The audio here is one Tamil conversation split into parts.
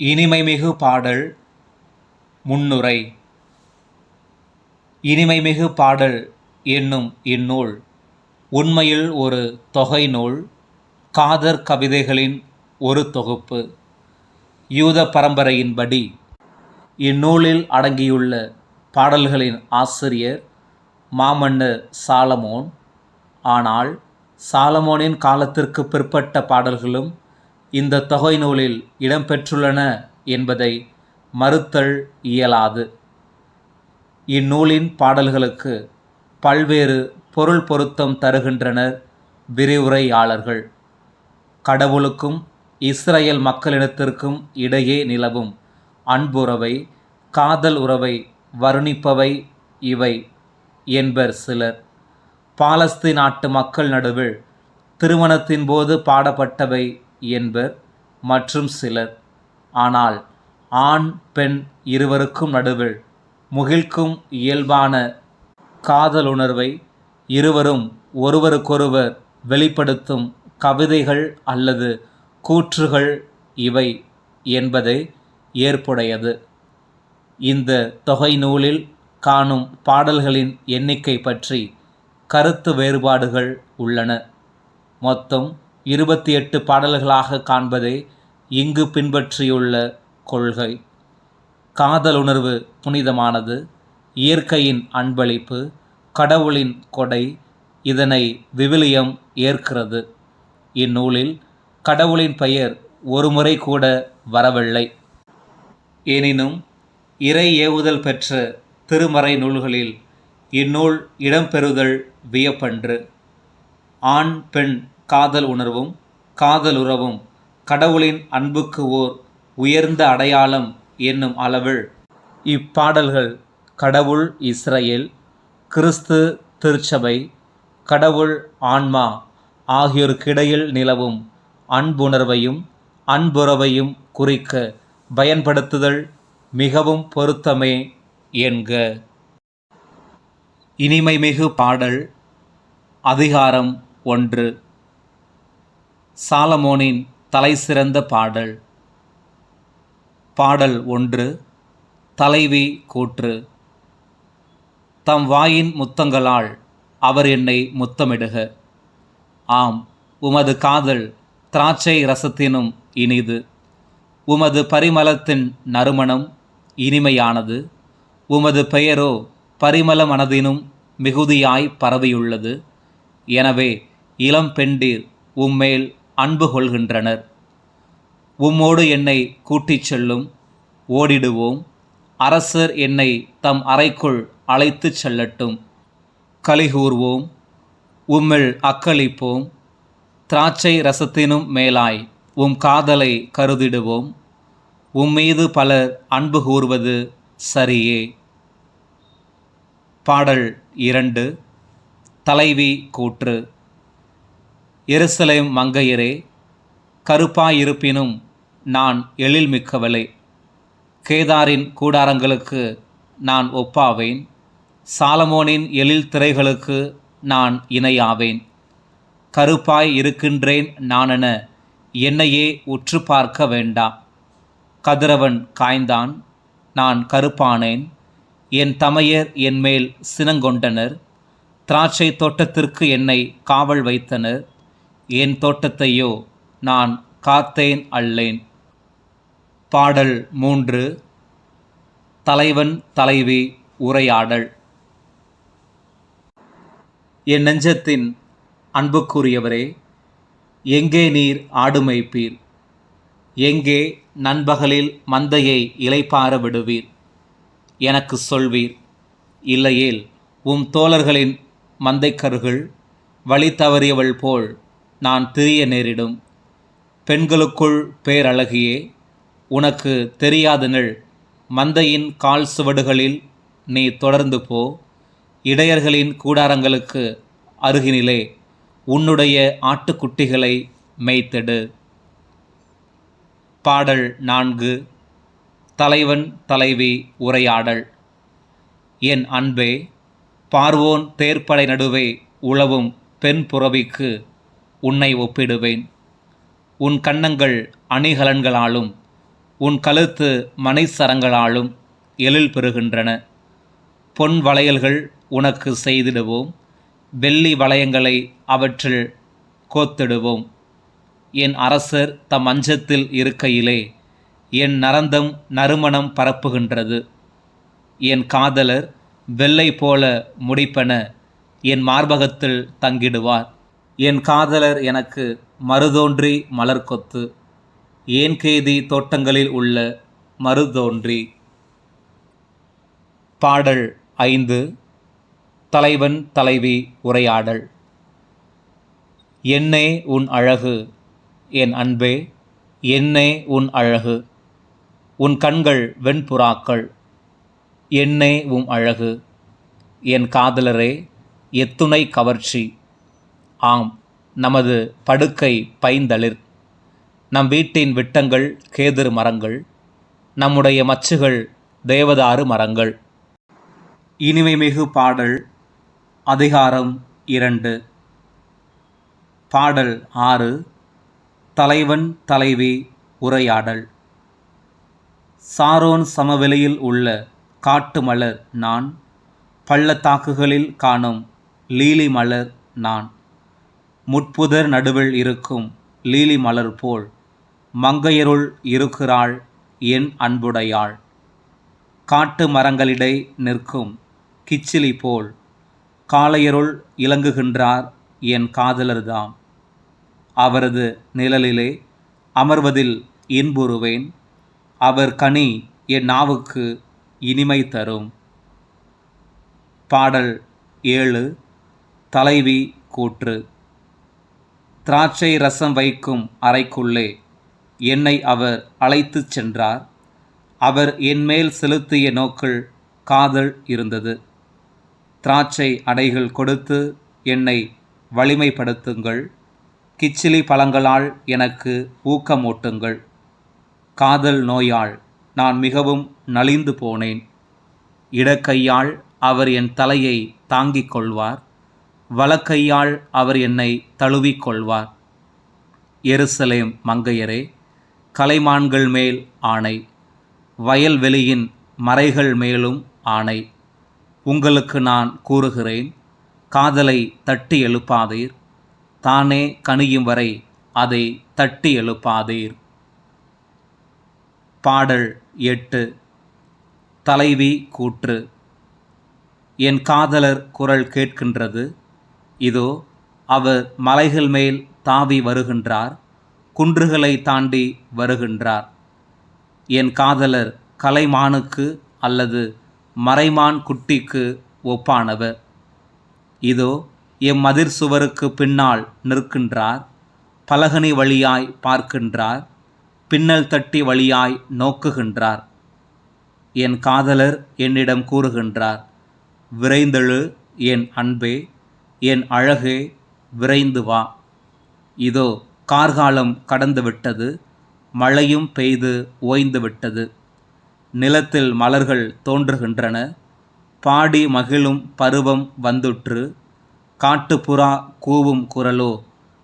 இனிமைமிகு பாடல் முன்னுரை. இனிமைமிகு பாடல் என்னும் இந்நூல் உண்மையில் ஒரு தொகை நூல் காதர் கவிதைகளின் ஒரு தொகுப்பு. யூத பரம்பரையின்படி இந்நூலில் அடங்கியுள்ள பாடல்களின் ஆசிரியர் மாமன்னர் சாலமோன். ஆனால் சாலமோனின் காலத்திற்கு பிற்பட்ட பாடல்களும் இந்த தொகை நூலில் இடம்பெற்றுள்ளன என்பதை மறுத்தல் இயலாது. இந்நூலின் பாடல்களுக்கு பல்வேறு பொருள் பொருத்தம் தருகின்றனர் விரிவுரையாளர்கள். கடவுளுக்கும் இஸ்ரேல் மக்களினத்திற்கும் இடையே நிலவும் அன்புறவை காதல் உறவை வருணிப்பவை இவை என்பர் சிலர். பாலஸ்தீன் நாட்டு மக்கள் நடுவில் திருமணத்தின் போது பாடப்பட்டவை என்பர் மற்றும் சிலர். ஆனால் ஆண் பெண் இருவருக்கும் நடுவில் முகிழ்க்கும் இயல்பான காதலுணர்வை இருவரும் ஒருவருக்கொருவர் வெளிப்படுத்தும் கவிதைகள் அல்லது கூற்றுகள் இவை என்பதை ஏற்புடையது. இந்த தொகை நூலில் காணும் பாடல்களின் எண்ணிக்கை பற்றி கருத்து வேறுபாடுகள் உள்ளன. மொத்தம் இருபத்தி எட்டு பாடல்களாக காண்பதே இங்கு பின்பற்றியுள்ள கொள்கை. காதலுணர்வு புனிதமானது இயற்கையின் அன்பளிப்பு கடவுளின் கொடை இதனை விவிலியம் ஏற்கிறது. இந்நூலில் கடவுளின் பெயர் ஒருமுறை கூட வரவில்லை. எனினும் இறை ஏவுதல் பெற்ற திருமறை நூல்களில் இந்நூல் இடம்பெறுதல் வியப்பன்று. ஆண் பெண் காதல் உணர்வும் காதலுறவும் கடவுளின் அன்புக்கு ஓர் உயர்ந்த அடையாளம் என்னும் அளவில் இப்பாடல்கள் கடவுள் இஸ்ரேல் கிறிஸ்து திருச்சபை கடவுள் ஆன்மா ஆகியோருக்கிடையில் நிலவும் அன்புணர்வையும் அன்புறவையும் குறிக்க பயன்படுத்துதல் மிகவும் பொருத்தமே என்க. இனிமைமிகு பாடல் அதிகாரம் ஒன்று. சாலமோனின் தலைசிறந்த பாடல். பாடல் ஒன்று தலைவி கூற்று. தம் வாயின் முத்தங்களால் அவர் என்னை முத்தமிடுக. ஆம் உமது காதல் திராட்சை ரசத்தினும் இனிது. உமது பரிமளத்தின் நறுமணம் இனிமையானது. உமது பெயரோ பரிமள மனதினும் மிகுதியாய் பரவியுள்ளது. எனவே இளம் பெண்டீர் உம்மேல் அன்பு கொள்கின்றனர். உம்மோடு என்னை கூட்டிச் செல்லும் ஓடிடுவோம். அரசர் என்னை தம் அறைக்குள் அழைத்துச் செல்லட்டும். கலிகூர்வோம் உம்மில் அக்களிப்போம். திராட்சை ரசத்தினும் மேலாய் உம் காதலை கருதிடுவோம். உம்மீது பலர் அன்பு கூறுவது சரியே. பாடல் இரண்டு தலைவி கூற்று. எருசலேம் மங்கையரே கருப்பாயிருப்பினும் நான் எழில் மிக்கவளே கேதாரின் கூடாரங்களுக்கு நான் ஒப்பாவேன். சாலமோனின் எழில் திரைகளுக்கு நான் இணையாவேன். கருப்பாய் இருக்கின்றேன் நானென என்னையே உற்று பார்க்க வேண்டாம் கதிரவன் காய்ந்தான் நான் கருப்பானேன். என் தமையர் என்மேல் சினங்கொண்டனர். திராட்சை தோட்டத்திற்கு என்னை காவல் வைத்தனர். என் தோட்டத்தையோ நான் காத்தேன் அல்லேன். பாடல் மூன்று. தலைவன் தலைவி உரையாடல். என் நெஞ்சத்தின் அன்புக்குரியவரே எங்கே நீர் ஆடுமைப்பீர்? எங்கே நண்பகலில் மந்தையை இலைப்பார விடுவீர்? எனக்கு சொல்வீர் இல்லையேல் உம் தோழர்களின் மந்தைக்கருகள் வழி தவறியவள் போல் நான் திரிய நேரிடும். பெண்களுக்குள் பேரழகியே உனக்கு தெரியாதனில் மந்தையின் கால் சுவடுகளில் நீ தொடர்ந்து போ. இடையர்களின் கூடாரங்களுக்கு அருகினிலே உன்னுடைய ஆட்டுக்குட்டிகளை மேய்த்தெடு. பாடல் நான்கு. தலைவன் தலைவி உரையாடல். என் அன்பே பார்வோன் தேர்ப்படை நடுவே உழவும் பெண் புறவிக்கு உன்னை ஒப்பிடுவேன். உன் கன்னங்கள் அணிகலன்களாலும் உன் கழுத்து மனைசரங்களாலும் எழில் பெறுகின்றன. பொன் வளையல்கள் உனக்கு செய்திடுவோம். வெள்ளி வளையங்களை அவற்றில் கோத்திடுவோம். என் அரசர் தம் அஞ்சத்தில் இருக்கையிலே என் நரந்தம் நறுமணம் பரப்புகின்றது. என் காதலர் வெள்ளை போல முடிப்பென என் மார்பகத்தில் தங்கிடுவார். என் காதலர் எனக்கு மறுதோன்றி மலர்கொத்து ஏன் கேதி தோட்டங்களில் உள்ள மறுதோன்றி. பாடல் ஐந்து தலைவன் தலைவி உரையாடல். என்னே உன் அழகு என் அன்பே என்னே உன் அழகு உன் கண்கள் வெண்புறாக்கள். என்னே உம் அழகு என் காதலரே எத்துணை கவர்ச்சி. ஆம் நமது படுக்கை பைந்தளிர். நம் வீட்டின் விட்டங்கள் கேதிரு மரங்கள். நம்முடைய மச்சுகள் தேவதாறு மரங்கள். இனிமைமிகு பாடல் அதிகாரம் இரண்டு. பாடல் ஆறு தலைவன் தலைவி உரையாடல். சாரோன் சமவெளியில் உள்ள காட்டு மலர் நான் பள்ளத்தாக்குகளில் காணும் லீலி மலர் நான். முட்புதர் நடுவில் இருக்கும் லீலி மலர் போல் மங்கையருள் இருக்கிறாள் என் அன்புடையாள். காட்டு மரங்களிடை நிற்கும் கிச்சிலி போல் காளையருள் இலங்குகின்றார் என் காதலர்தாம். அவரது நிழலிலே அமர்வதில் இன்புறுவேன். அவர் கனி என் நாவுக்கு இனிமை தரும். பாடல் ஏழு தலைவி கூற்று. திராட்சை ரசம் வைக்கும் அறைக்குள்ளே என்னை அவர் அழைத்துச் சென்றார். அவர் என்மேல் செலுத்திய நோக்கள் காதல் இருந்தது. திராட்சை அடைகள் கொடுத்து என்னை வலிமைப்படுத்துங்கள். கிச்சிலி பழங்களால் எனக்கு ஊக்கமூட்டுங்கள். காதல் நோயால் நான் மிகவும் நலிந்து போனேன். இடக்கையால் அவர் என் தலையை தாங்கிக் கொள்வார். வலக்கையால் அவர் என்னை தழுவிக்கொள்வார். எருசலேம் மங்கையரே கலைமான்கள் மேல் ஆணை வயல்வெளியின் மறைகள் மேலும் ஆணை. உங்களுக்கு நான் கூறுகிறேன் காதலை தட்டி எழுப்பாதீர் தானே கனியும் வரை அதை தட்டி எழுப்பாதீர். பாடல் எட்டு தலைவி கூற்று. என் காதலர் குரல் கேட்கின்றது இதோ அவர் மலைகள் மேல் தாவி வருகின்றார் குன்றுகளை தாண்டி வருகின்றார். என் காதலர் கலைமானுக்கு அல்லது மறைமான் குட்டிக்கு ஒப்பானவர். இதோ எம் மதிர் சுவருக்கு பின்னால் நிற்கின்றார் பலகனி வழியாய் பார்க்கின்றார் பின்னல் தட்டி வழியாய் நோக்குகின்றார். என் காதலர் என்னிடம் கூறுகின்றார் விரைந்தெழு என் அன்பே என் அழகே விரைந்து வா. இதோ கார்காலம் கடந்துவிட்டது மழையும் பெய்து ஓய்ந்து விட்டது. நிலத்தில் மலர்கள் தோன்றுகின்றன பாடி மகிழும் பருவம் வந்துற்று காட்டுப்புறா கூவும் குரலோ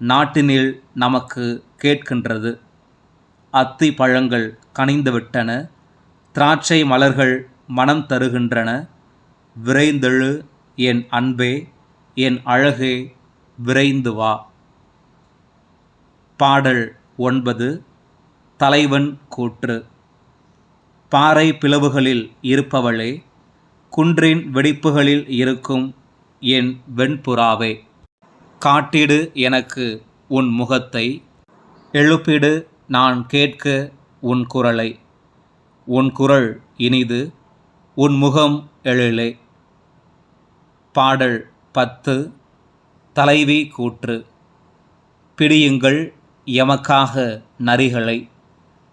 நாட்டினில் நமக்கு கேட்கின்றது. அத்தி பழங்கள் கனிந்துவிட்டன திராட்சை மலர்கள் மனம் தருகின்றன விரைந்தெழு என் அன்பே. என் அழகே விரைந்து வா. பாடல் ஒன்பது தலைவன் கூற்று. பாறை பிளவுகளில் இருப்பவளே குன்றின் வெடிப்புகளில் இருக்கும் என் வெண்புறாவே. காட்டிடு எனக்கு உன் முகத்தை எழுப்பிடு நான் கேட்க உன் குரலை. உன் குரல் இனிது உன் முகம் எழிலே. பாடல் பத்து தலைவி கூற்று. பிடியுங்கள் எமக்காக நரிகளை.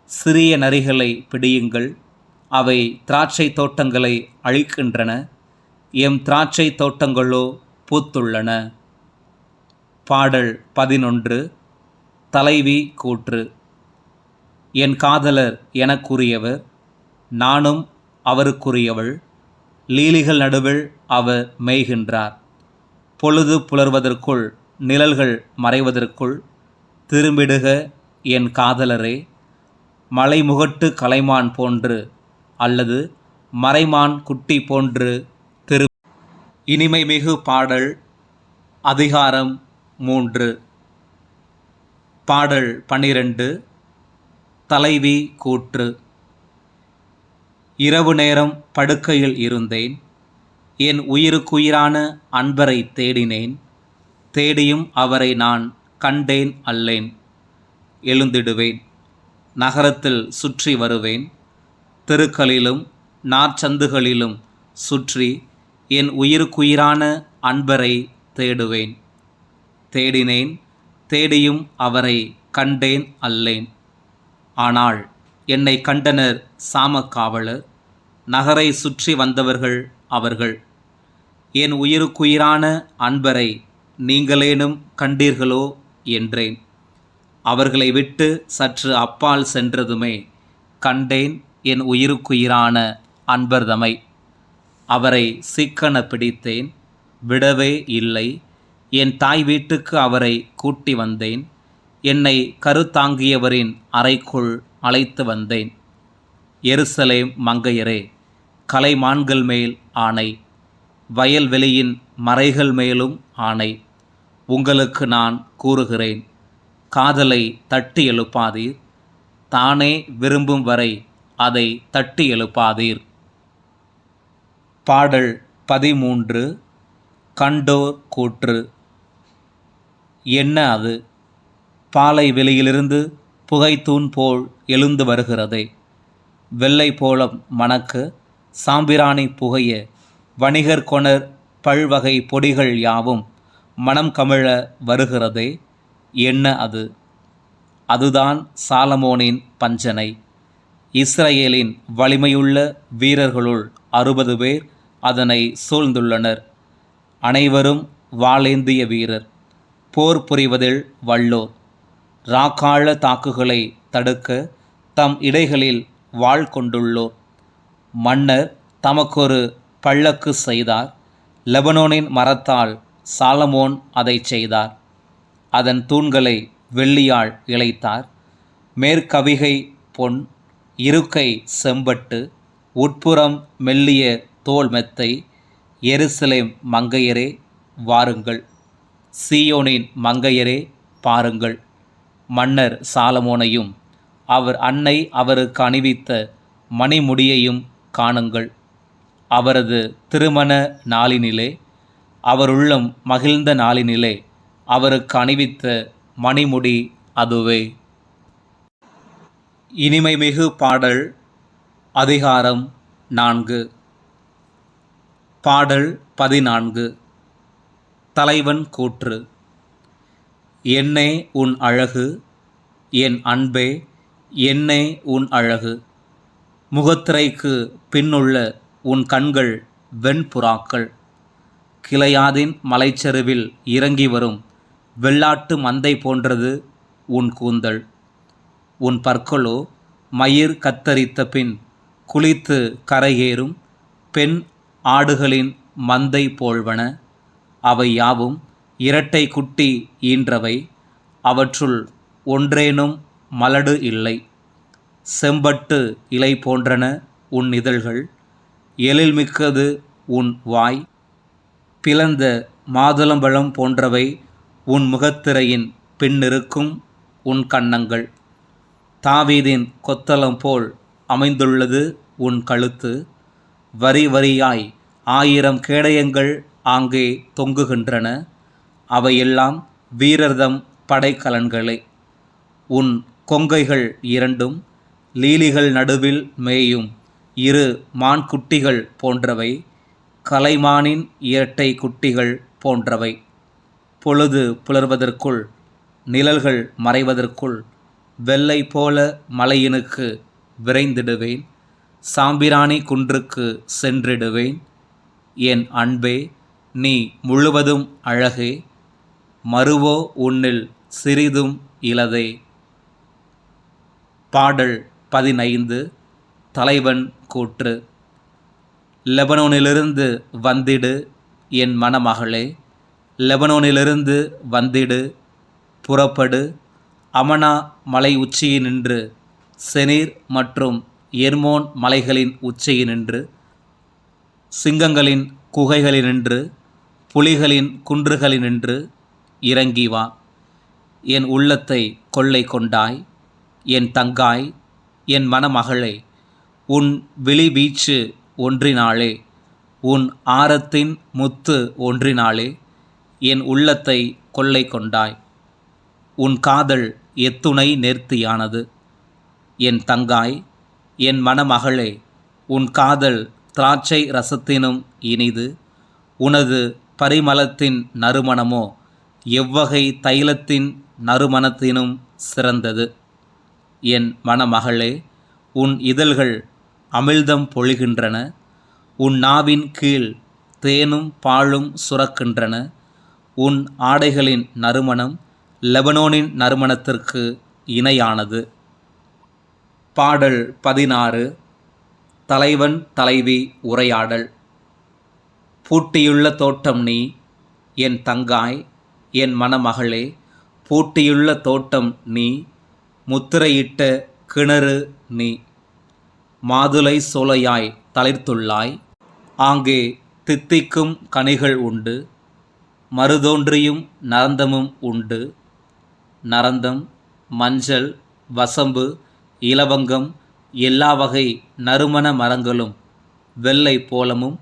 சிறிய நரிகளை பிடியுங்கள். அவை திராட்சை தோட்டங்களை அழிக்கின்றன. எம் திராட்சை தோட்டங்களோ பூத்துள்ளன. பாடல் பதினொன்று தலைவி கூற்று. என் காதலர் எனக்குரியவர் நானும் அவருக்குரியவள். லீலிகள் நடுவில் அவர் மேய்கின்றார். பொழுது புலர்வதற்குள் நிழல்கள் மறைவதற்குள் திரும்பிடுக என் காதலரே. மலைமுகட்டு கலைமான் போன்று அல்லது மறைமான் குட்டி போன்று திரு. இனிமைமிகு பாடல் அதிகாரம் மூன்று. பாடல் பன்னிரண்டு தலைவி கூற்று. இரவு நேரம் படுக்கையில் இருந்தேன். என் உயிருக்குயிரான அன்பரை தேடினேன் தேடியும் அவரை நான் கண்டேன் அல்லேன். எழுந்திடுவேன் நகரத்தில் சுற்றி வருவேன் தெருக்களிலும் நாற்சந்துகளிலும் சுற்றி என் உயிருக்குயிரான அன்பரை தேடுவேன். தேடினேன் தேடியும் அவரை கண்டேன் அல்லேன். ஆனால் என்னை கண்டனர் சாமக்காவலர் நகரை சுற்றி வந்தவர்கள் அவர்கள். என் உயிருக்குயிரான அன்பரை நீங்களேனும் கண்டீர்களோ என்றேன். அவர்களை விட்டு சற்று அப்பால் சென்றதுமே கண்டேன் என் உயிருக்குயிரான அன்பர்தமை. அவரை சிக்கன பிடித்தேன் விடவே இல்லை. என் தாய் வீட்டுக்கு அவரை கூட்டி வந்தேன். என்னை கருத்தாங்கியவரின் அறைக்குள் அழைத்து வந்தேன். எருசலேம் மங்கையரே கலைமான்கள் மேல் ஆணை. வயல்வெளியின் மறைகள் மேலும் ஆணை. உங்களுக்கு நான் கூறுகிறேன் காதலை தட்டி எழுப்பாதீர். தானே விரும்பும் வரை அதை தட்டி எழுப்பாதீர். பாடல் பதிமூன்று கண்டோர் கூற்று. என்ன அது? பாலை வெளியிலிருந்து புகைத்தூண் போல் எழுந்து வருகிறதே. வெள்ளை போலம் மணக்க சாம்பிராணி புகைய வணிகர் கொணர் பல்வகை பொடிகள் யாவும் மனம் கமிழ வருகிறதே. என்ன அது? அதுதான் சாலமோனின் பஞ்சனை. இஸ்ரேலின் வலிமையுள்ள வீரர்களுள் அறுபது பேர் அதனை சூழ்ந்துள்ளனர். அனைவரும் வாளேந்திய வீரர். போர் புரிவதில் வல்லோர். ராக்காள தாக்குகளை தடுக்க தம் இடைகளில் வாழ் கொண்டுள்ளோர். மன்னர் தமக்கொரு பள்ளக்கு செய்தார். லெபனோனின் மரத்தால் சாலமோன் அதை செய்தார். அதன் தூண்களை வெள்ளியால் இழைத்தார். மேற்கவிகை பொன் இருக்கை செம்பட்டு உட்புறம் மெல்லிய தோல் மெத்தை எருசலேம் மங்கையரே வாருங்கள். சீயோனின் மங்கையரே பாருங்கள். மன்னர் சாலமோனையும் அவர் அன்னை அவருக்கு அணிவித்த மணிமுடியையும் காணுங்கள். அவரது திருமண நாளினிலே அவருள்ளம் மகிழ்ந்த நாளினிலே அவருக்கு அணிவித்த மணிமுடி அதுவே. இனிமைமிகு பாடல் அதிகாரம் நான்கு. பாடல் பதினான்கு. தலைவன் கூற்று. என்னே உன் அழகு என் அன்பே என்னே உன் அழகு. முகத்திரைக்கு பின்னுள்ள உன் கண்கள் வெண்புறாக்கள். கிளையாதின் மலைச்சரிவில் இறங்கி வரும் வெள்ளாட்டு மந்தை போன்றது உன் கூந்தல். உன் பற்களோ மயிர் கத்தரித்த பின் குளித்து கரையேறும் பெண் ஆடுகளின் மந்தை போல்வன. அவை யாவும் இரட்டை குட்டி ஈன்றவை அவற்றுள் ஒன்றேனும் மலடு இல்லை. செம்பட்டு இலை போன்றன உன் இதழ்கள். எழில்மிக்கது உன் வாய். பிளந்த மாதுளம்பழம் போன்றவை உன் முகத்திரையின் பின்னிருக்கும் உன் கன்னங்கள். தாவீதின் கொத்தளம் போல் அமைந்துள்ளது உன் கழுத்து. வரி வரியாய் ஆயிரம் கேடயங்கள் ஆங்கே தொங்குகின்றன. அவையெல்லாம் வீரர்தம் படைக்கலன்களே. உன் கொங்கைகள் இரண்டும் லீலிகள் நடுவில் மேயும். இரு மான்குட்டிகள் போன்றவை கலைமானின் இரட்டை குட்டிகள் போன்றவை. பொழுது புலர்வதற்குள் நிழல்கள் மறைவதற்குள் வெள்ளை போல மலையினுக்கு விரைந்திடுவேன் சாம்பிராணி குன்றுக்கு சென்றிடுவேன். என் அன்பே நீ முழுவதும் அழகே மறுவோ உன்னில் சிறிதும் இலதே. பாடல் பதினைந்து தலைவன் கூற்று. லெபனோனிலிருந்து வந்திடு என் மணமகளே. லெபனோனிலிருந்து வந்திடு புறப்படு. அமனா மலை உச்சியினின்று செனீர் மற்றும் எர்மோன் மலைகளின் உச்சியினின்று சிங்கங்களின் குகைகளினின்று புலிகளின் குன்றுகளினின்று இறங்கி வா. என் உள்ளத்தை கொள்ளை கொண்டாய் என் தங்காய் என் மணமகளே. உன் விழி ஒன்றினாலே உன் ஆரத்தின் முத்து ஒன்றினாலே என் உள்ளத்தை கொள்ளை கொண்டாய். உன் காதல் எத்துணை நேர்த்தியானது. என் தங்காய் என் மணமகளே உன் காதல் திராட்சை ரசத்தினும் இனிது. உனது பரிமளத்தின் நறுமணமோ எவ்வகை தைலத்தின் நறுமணத்தினும் சிறந்தது. என் மணமகளே உன் இதழ்கள் அமிழ்தம் பொழிகின்றன. உன் நாவின் கீழ் தேனும் பாழும் சுரக்கின்றன. உன் ஆடைகளின் நறுமணம் லெபனோனின் நறுமணத்திற்கு இணையானது. பாடல் பதினாறு. தலைவன் தலைவி உரையாடல். பூட்டியுள்ள தோட்டம் நீ என் தங்காய் என் மணமகளே பூட்டியுள்ள தோட்டம் நீ முத்திரையிட்ட கிணறு நீ. மாதுளை சோலையாய் தளிர்த்துள்ளாய். ஆங்கே தித்திக்கும் கனிகள் உண்டு. மறுதோன்றியும் நரந்தமும் உண்டு. நரந்தம் மஞ்சள் வசம்பு இலவங்கம் எல்லா வகை நறுமண மரங்களும் வெள்ளை போலமும்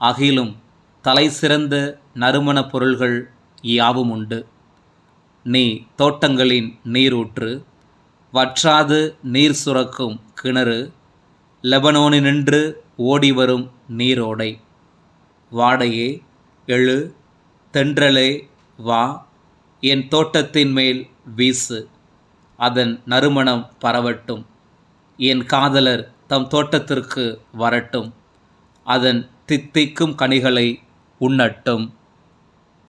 அகிலும் தலை சிறந்த நறுமணப் பொருள்கள் யாவும் உண்டு. நீ தோட்டங்களின் நீரூற்று வற்றாது நீர் சுரக்கும் கிணறு லெபனோனினின்று ஓடி வரும் நீரோடை. வாடையே எழு தென்றலே வா என் தோட்டத்தின் மேல் வீசு. அதன் நறுமணம் பரவட்டும். என் காதலர் தம் தோட்டத்திற்கு வரட்டும். அதன் தித்திக்கும் கனிகளை உண்ணட்டும்.